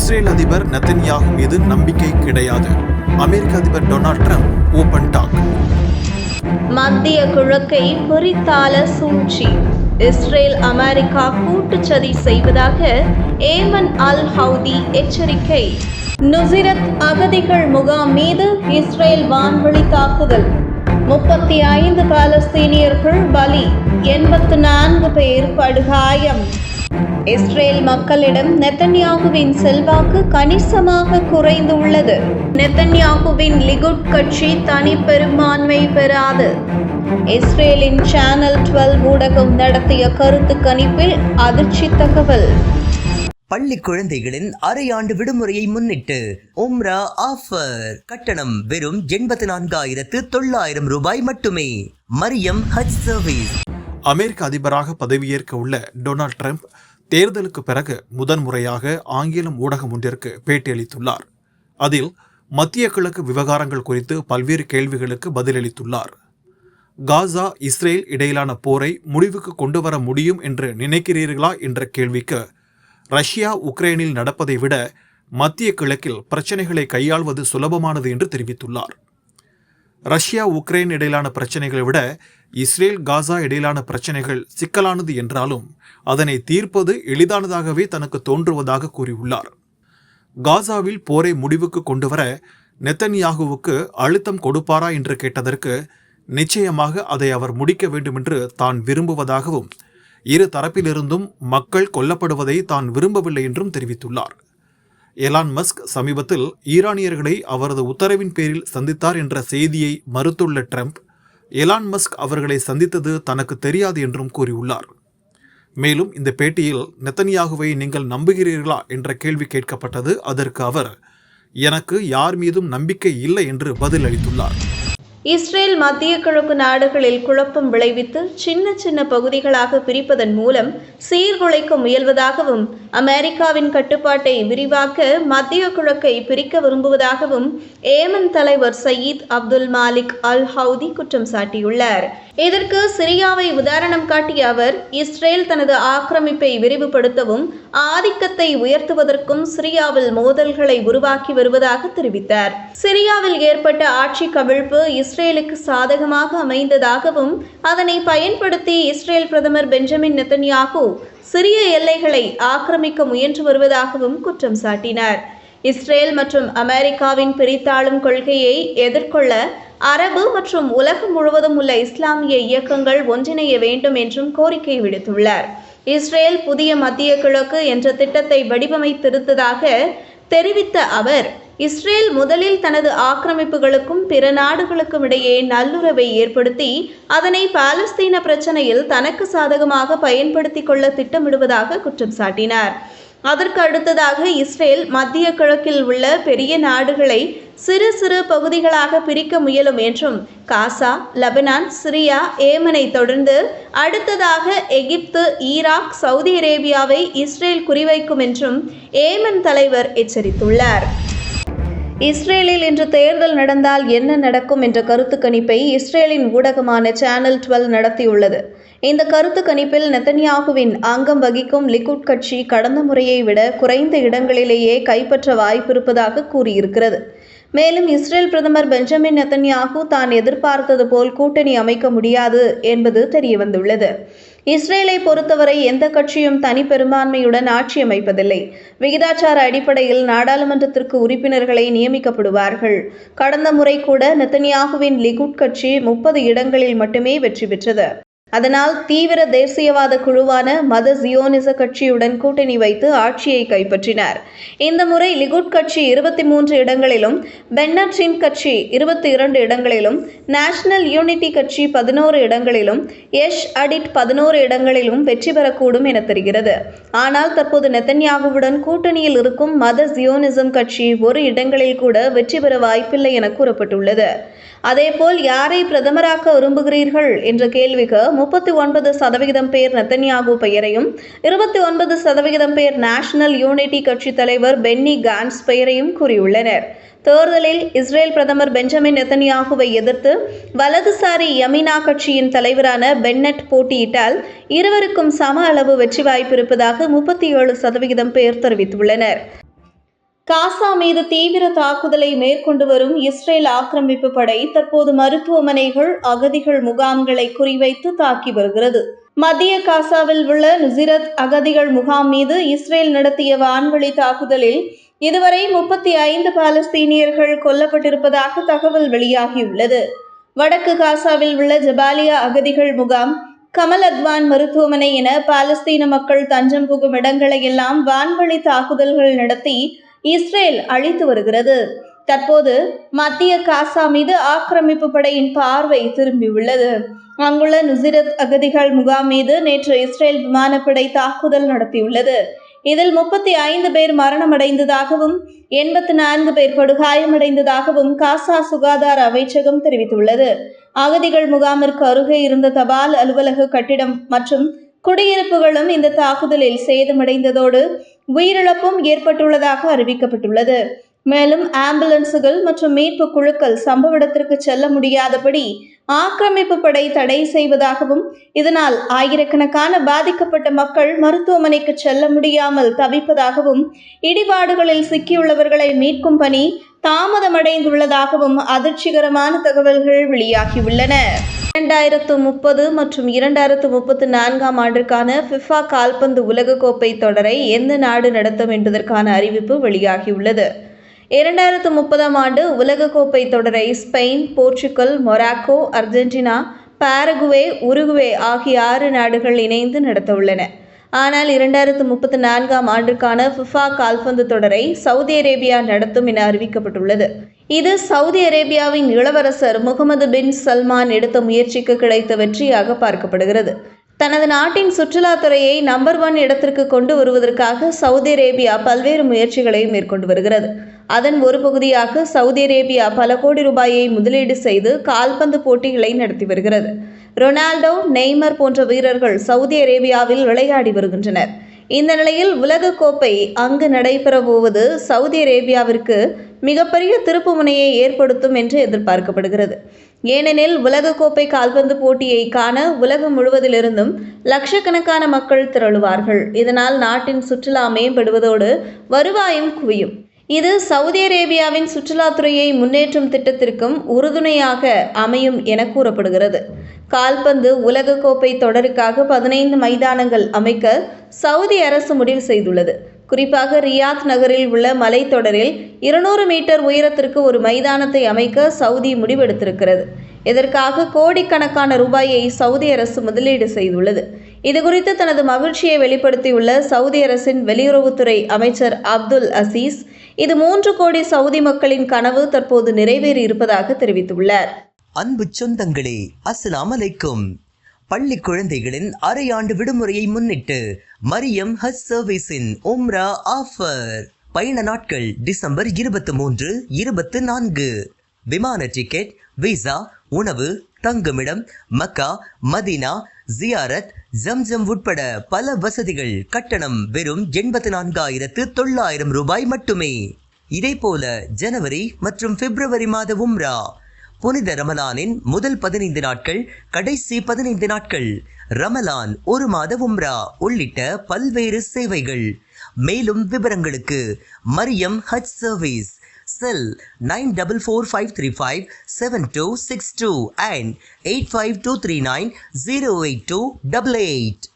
Israel அதிபர் நெத்தன்யாகு மீது நம்பிக்கை கிடையாது. அமெரிக்க அதிபர் டொனால்ட் ட்ரம்ப் ஓபன் டாக். மத்திய கிழக்கை பொறித்தால சூழ்ச்சி. இஸ்ரேல் அமெரிக்கா கூட்டுச்சதி செய்வதாக ஏமன் அல் ஹவுதி எச்சரிக்கை. நுசிரத் அகதிகள் முகாம் மீது இஸ்ரேல் வான்வழி தாக்குதல். முப்பத்தி ஐந்து பாலஸ்தீனியர்கள் பலி. எண்பத்து நான்கு பேர் படுகாயம். இஸ்ரேல் மக்களிடம் நெத்தன்யாகுவின் செல்வாக்கு கணிசமாக குறைந்துள்ளது. நெத்தன்யாகுவின் லிகுட் கட்சி தனி பெரும்பான்மை பெறாது. இஸ்ரேலின் சேனல் 12 ஊடகம் நடத்திய கருத்து கணிப்பில் அதிர்ச்சி தகவல். பள்ளி குழந்தைகளின் அரையாண்டு விடுமுறையை முன்னிட்டு உம்ரா ஆஃபர். கட்டணம் வெறும் எண்பத்தி நான்காயிரத்து தொள்ளாயிரம் ரூபாய் மட்டுமே. மரியம் ஹஜ் சர்வீஸ். அமெரிக்க அதிபராக பதவியேற்க உள்ள டொனால்ட் ட்ரம்ப் தேர்தலுக்கு பிறகு முதன்முறையாக ஆங்கிலம் ஊடகம் ஒன்றிற்கு பேட்டியளித்துள்ளார். அதில் மத்திய கிழக்கு விவகாரங்கள் குறித்து பல்வேறு கேள்விகளுக்கு பதிலளித்துள்ளார். காசா இஸ்ரேல் இடையிலான போரை முடிவுக்கு கொண்டு வர முடியும் என்று நினைக்கிறீர்களா என்ற கேள்விக்கு ரஷ்யா உக்ரைனில் நடப்பதை விட மத்திய கிழக்கில் பிரச்சனைகளை கையாள்வது சுலபமானது என்று தெரிவித்துள்ளார். ரஷ்யா உக்ரைன் இடையிலான பிரச்சனைகளை விட இஸ்ரேல் காசா இடையிலான பிரச்சனைகள் சிக்கலானது என்றாலும் அதனை தீர்ப்பது எளிதானதாகவே தனக்கு தோன்றுவதாக கூறியுள்ளார். காசாவில் போரை முடிவுக்கு கொண்டுவர நெத்தன்யாகுவுக்கு அழுத்தம் கொடுப்பாரா என்று கேட்டதற்கு நிச்சயமாக அதை அவர் முடிக்க வேண்டுமென்று தான் விரும்புவதாகவும் இரு தரப்பிலிருந்தும் மக்கள் கொல்லப்படுவதை தான் விரும்பவில்லை என்றும் தெரிவித்துள்ளார். எலான் மஸ்க் சமீபத்தில் ஈரானியர்களை அவரது உத்தரவின் பேரில் சந்தித்தார் என்ற செய்தியை மறுத்துள்ள ட்ரம்ப் எலான் மஸ்க் அவர்களை சந்தித்தது தனக்கு தெரியாது என்றும் கூறியுள்ளார். மேலும் இந்த பேட்டியில் நெத்தனியாகுவை நீங்கள் நம்புகிறீர்களா என்ற கேள்வி கேட்கப்பட்டது. அதற்கு அவர் எனக்கு யார் மீதும் நம்பிக்கை இல்லை என்று பதில் அளித்துள்ளார் இஸ்ரேல் மத்திய கிழக்கு நாடுகளில் குழப்பம் விளைவித்து சின்ன சின்ன பகுதிகளாக பிரிப்பதன் மூலம் சீர்குலைக்க முயல்வதாகவும் அமெரிக்காவின் கட்டுப்பாட்டை விரிவாக்க மத்திய கிழக்கை பிரிக்க விரும்புவதாகவும் ஏமன் தலைவர் Saeed Abdul Malik al Houthi குற்றம் சாட்டியுள்ளார். இதற்கு சிரியாவை உதாரணம் காட்டிய அவர் இஸ்ரேல் தனது ஆக்கிரமிப்பை விரிவுபடுத்தவும் ஆதிக்கத்தை உயர்த்துவதற்கும் சிரியாவில் மோதல்களை உருவாக்கி வருவதாக தெரிவித்தார். சிரியாவில் ஏற்பட்ட ஆட்சி கவிழ்ப்பு இஸ்ரேலுக்கு சாதகமாக அமைந்ததாகவும் அதனை பயன்படுத்தி இஸ்ரேல் பிரதமர் பெஞ்சமின் நெத்தன்யாகு சிறிய எல்லைகளை ஆக்கிரமிக்க முயன்று வருவதாகவும் குற்றம் சாட்டினார். இஸ்ரேல் மற்றும் அமெரிக்காவின் பிரித்தாளும் கொள்கையை எதிர்கொள்ள அரபு மற்றும் உலகம் முழுவதும் உள்ள இஸ்லாமிய இயக்கங்கள் ஒன்றிணைய வேண்டும் என்றும் கோரிக்கை விடுத்துள்ளார். இஸ்ரேல் புதிய மத்திய கிழக்கு என்ற திட்டத்தை வடிவமைத்திருந்ததாக தெரிவித்த அவர் இஸ்ரேல் முதலில் தனது ஆக்கிரமிப்புகளுக்கும் பிற நாடுகளுக்கும் இடையே நல்லுறவை ஏற்படுத்தி அதனை பாலஸ்தீன பிரச்சனையில் தனக்கு சாதகமாக பயன்படுத்திக் கொள்ள திட்டமிடுவதாக குற்றம் சாட்டினார். அதற்கு அடுத்ததாக இஸ்ரேல் மத்திய கிழக்கில் உள்ள பெரிய நாடுகளை சிறு சிறு பகுதிகளாக பிரிக்க முயலும் என்றும் காசா லெபனான் சிரியா ஏமனை தொடர்ந்து அடுத்ததாக எகிப்து ஈராக் சவுதி அரேபியாவை இஸ்ரேல் குறிவைக்கும் என்றும் ஏமன் தலைவர் எச்சரித்துள்ளார். இஸ்ரேலில் இன்று தேர்தல் நடந்தால் என்ன நடக்கும் என்ற கருத்து கணிப்பை இஸ்ரேலின் ஊடகமான சேனல் 12 நடத்தியுள்ளது. இந்த கருத்து கணிப்பில் நெத்தன்யாகுவின் அங்கம் வகிக்கும் லிக்குட் கட்சி கடந்த முறையை விட குறைந்த இடங்களிலேயே கைப்பற்ற வாய்ப்பிருப்பதாக கூறியிருக்கிறது. மேலும் இஸ்ரேல் பிரதமர் பெஞ்சமின் நெத்தன்யாகு தான் எதிர்பார்த்தது போல் கூட்டணி அமைக்க முடியாது என்பது தெரியவந்துள்ளது. இஸ்ரேலை பொறுத்தவரை எந்த கட்சியும் தனி பெரும்பான்மையுடன் ஆட்சி அமைப்பதில்லை. விகிதாச்சார அடிப்படையில் நாடாளுமன்றத்திற்கு உறுப்பினர்களை நியமிக்கப்படுவார்கள். கடந்த முறை கூட நெத்தன்யாகுவின் லிகுட் கட்சி முப்பது இடங்களில் மட்டுமே வெற்றி பெற்றது. அதனால் தீவிர தேசியவாத குழுவான மத ஜியோனிச கட்சியுடன் கூட்டணி வைத்து ஆட்சியை கைப்பற்றினார். இந்த முறை லிகுட் கட்சி இருபத்தி மூன்று இடங்களிலும் பென்னர்ஜின் கட்சி இருபத்தி இரண்டு இடங்களிலும் நேஷனல் யூனிட்டி கட்சி பதினோரு இடங்களிலும் யஷ் அடிட் பதினோரு இடங்களிலும் வெற்றி பெறக்கூடும் என தெரிகிறது. ஆனால் தற்போது நெத்தன்யாகுவுடன் கூட்டணியில் இருக்கும் மத ஜியோனிசம் கட்சி ஒரு இடங்களில் கூட வெற்றி பெற வாய்ப்பில்லை என கூறப்பட்டுள்ளது. அதேபோல் யாரை பிரதமராக்க விரும்புகிறீர்கள்? என்ற கேள்விக்கு முப்பத்தி ஒன்பது சதவிகிதம் பேர் நெத்தன்யாகு பெயரையும் இருபத்தி ஒன்பது சதவிகிதம் பேர் நேஷனல் யூனிட்டி கட்சி தலைவர் பென்னி கான்ஸ் பெயரையும் கூறியுள்ளனர். தேர்தலில் இஸ்ரேல் பிரதமர் பெஞ்சமின் நெத்தன்யாகுவை எதிர்த்து வலதுசாரி யமினா கட்சியின் தலைவரான பென்னட் போட்டியிட்டால் இருவருக்கும் சம அளவு வெற்றி வாய்ப்பு இருப்பதாக முப்பத்தி ஏழு சதவிகிதம் பேர் தெரிவித்துள்ளனர். காசா மீது தீவிர தாக்குதலை மேற்கொண்டு வரும் இஸ்ரேல் ஆக்கிரமிப்பு படை தற்போது மருத்துவமனைகள் அகதிகள் முகாம்களை குறிவைத்து தாக்கி வருகிறது. மத்திய காசாவில் உள்ள நுசிரத் அகதிகள் முகாம் மீது இஸ்ரேல் நடத்திய வான்வழி தாக்குதலில் இதுவரை முப்பத்தி ஐந்து பாலஸ்தீனியர்கள் கொல்லப்பட்டிருப்பதாக தகவல் வெளியாகியுள்ளது. வடக்கு காசாவில் உள்ள ஜபாலியா அகதிகள் முகாம் கமல் அத்வான் மருத்துவமனை என பாலஸ்தீன மக்கள் தஞ்சம் புகும் இடங்களை எல்லாம் வான்வழி தாக்குதல்கள் நடத்தி இஸ்ரேல் அழித்து வருகிறது. தற்போது மத்திய காசா மீது ஆக்கிரமிப்பு படையின் பார்வை திரும்பியுள்ளது அங்குள்ள நுசிரத் அகதிகள் முகாம் மீது நேற்று இஸ்ரேல் விமானப்படை தாக்குதல் நடத்தியுள்ளது. இதில் முப்பத்தி ஐந்து பேர் மரணமடைந்ததாகவும் எண்பத்தி நான்கு பேர் படுகாயமடைந்ததாகவும் காசா சுகாதார அமைச்சகம் தெரிவித்துள்ளது. அகதிகள் முகாமிற்கு அருகே இருந்த தபால் அலுவலக கட்டிடம் மற்றும் குடியிருப்புகளும் இந்த தாக்குதலில் சேதமடைந்ததோடு உயிரிழப்பும் ஏற்பட்டுள்ளதாக அறிவிக்கப்பட்டுள்ளது. மேலும் ஆம்புலன்ஸுகள் மற்றும் மீட்பு குழுக்கள் சம்பவ இடத்திற்கு செல்ல முடியாதபடி ஆக்கிரமிப்பு படை தடை செய்வதாகவும் இதனால் ஆயிரக்கணக்கான பாதிக்கப்பட்ட மக்கள் மருத்துவமனைக்கு செல்ல முடியாமல் தவிப்பதாகவும் இடிபாடுகளில் சிக்கியுள்ளவர்களை மீட்கும் பணி தாமதமடைந்துள்ளதாகவும் அதிர்ச்சிகரமான தகவல்கள் வெளியாகியுள்ளன. இரண்டாயிரத்து முப்பது மற்றும் இரண்டாயிரத்து முப்பத்து நான்காம் ஆண்டிற்கான ஃபிஃபா கால்பந்து உலகக்கோப்பை தொடரை எந்த நாடு நடத்தும் என்பதற்கான அறிவிப்பு வெளியாகியுள்ளது. இரண்டாயிரத்து முப்பதாம் ஆண்டு உலகக்கோப்பை தொடரை Spain Portugal Morocco Argentina Paraguay Uruguay ஆகிய ஆறு நாடுகள் இணைந்து நடத்த உள்ளன ஆனால் இரண்டாயிரத்து முப்பத்தி நான்காம் ஆண்டிற்கான ஃபிஃபா கால்பந்து தொடரை சவுதி அரேபியா நடத்தும் என அறிவிக்கப்பட்டுள்ளது. இது சவுதி அரேபியாவின் இளவரசர் முகமது பின் சல்மான் எடுத்த முயற்சிக்கு கிடைத்த வெற்றியாக பார்க்கப்படுகிறது. தனது நாட்டின் சுற்றுலாத்துறையை நம்பர் ஒன் இடத்திற்கு கொண்டு வருவதற்காக சவுதி அரேபியா பல்வேறு முயற்சிகளை மேற்கொண்டு வருகிறது. அதன் ஒரு பகுதியாக சவுதி அரேபியா பல கோடி ரூபாயை முதலீடு செய்து கால்பந்து போட்டிகளை நடத்தி வருகிறது. ரொனால்டோ நெய்மர் போன்ற வீரர்கள் சவுதி அரேபியாவில் விளையாடி வருகின்றனர். இந்த நிலையில் உலகக்கோப்பை அங்கு நடைபெறப்போவது சவுதி அரேபியாவிற்கு மிகப்பெரிய திருப்புமுனையை ஏற்படுத்தும் என்று எதிர்பார்க்கப்படுகிறது. ஏனெனில் உலகக்கோப்பை கால்பந்து போட்டியை காண உலகம் முழுவதிலிருந்தும் லட்சக்கணக்கான மக்கள் திரளுவார்கள். இதனால் நாட்டின் சுற்றுலா மேம்படுவதோடு வருவாயும் குவியும். இது சவுதி அரேபியாவின் சுற்றுலாத்துறையை முன்னேற்றும் திட்டத்திற்கும் உறுதுணையாக அமையும் என கூறப்படுகிறது. கால்பந்து உலகக்கோப்பை தொடருக்காக பதினைந்து மைதானங்கள் அமைக்க சவுதி அரசு முடிவு செய்துள்ளது. குறிப்பாக ரியாத் நகரில் உள்ள மலைத்தொடரில் இருநூறு மீட்டர் உயரத்திற்கு ஒரு மைதானத்தை அமைக்க சவுதி முடிவெடுத்திருக்கிறது. இதற்காக கோடிக்கணக்கான ரூபாயை சவுதி அரசு முதலீடு செய்துள்ளது. இதுகுறித்து தனது மகிழ்ச்சியை வெளிப்படுத்தியுள்ள சவுதி அரசின் வெளியுறவுத்துறை அமைச்சர் அப்துல் அசீஸ் இது மூன்று கோடி சவுதி மக்களின் கனவு தற்போது நிறைவேறி இருப்பதாக தெரிவித்துள்ளார். அன்பு சொந்தங்களே அஸ்லாம் அலைக்கும். பள்ளி குழந்தைகளின் அரையாண்டு விடுமுறையை முன்னிட்டு மரியம் ஹஸ் சர்வீஸின் உம்ரா ஆஃபர். பயண நாட்கள் டிசம்பர் இருபத்தி மூன்று இருபத்தி நான்கு. விமான டிக்கெட் விசா உணவு தங்குமிடம் மக்கா மதீனா ஜியாரத் ஜம்ஜம் உட்பட பல வசதிகள். கட்டணம் வெறும் எண்பத்தி நான்காயிரத்து தொள்ளாயிரம் ரூபாய் மட்டுமே. இதேபோல ஜனவரி மற்றும் பிப்ரவரி மாத உம்ரா புனித ரமலானின் முதல் பதினைந்து நாட்கள் கடைசி பதினைந்து நாட்கள். ரமலான் ஒரு மாத உம்ரா உள்ளிட்ட பல்வேறு சேவைகள். மேலும் விவரங்களுக்கு Mariam Hajj service cell nine double four five three five seven two six two and eight five two three nine zero eight two double eight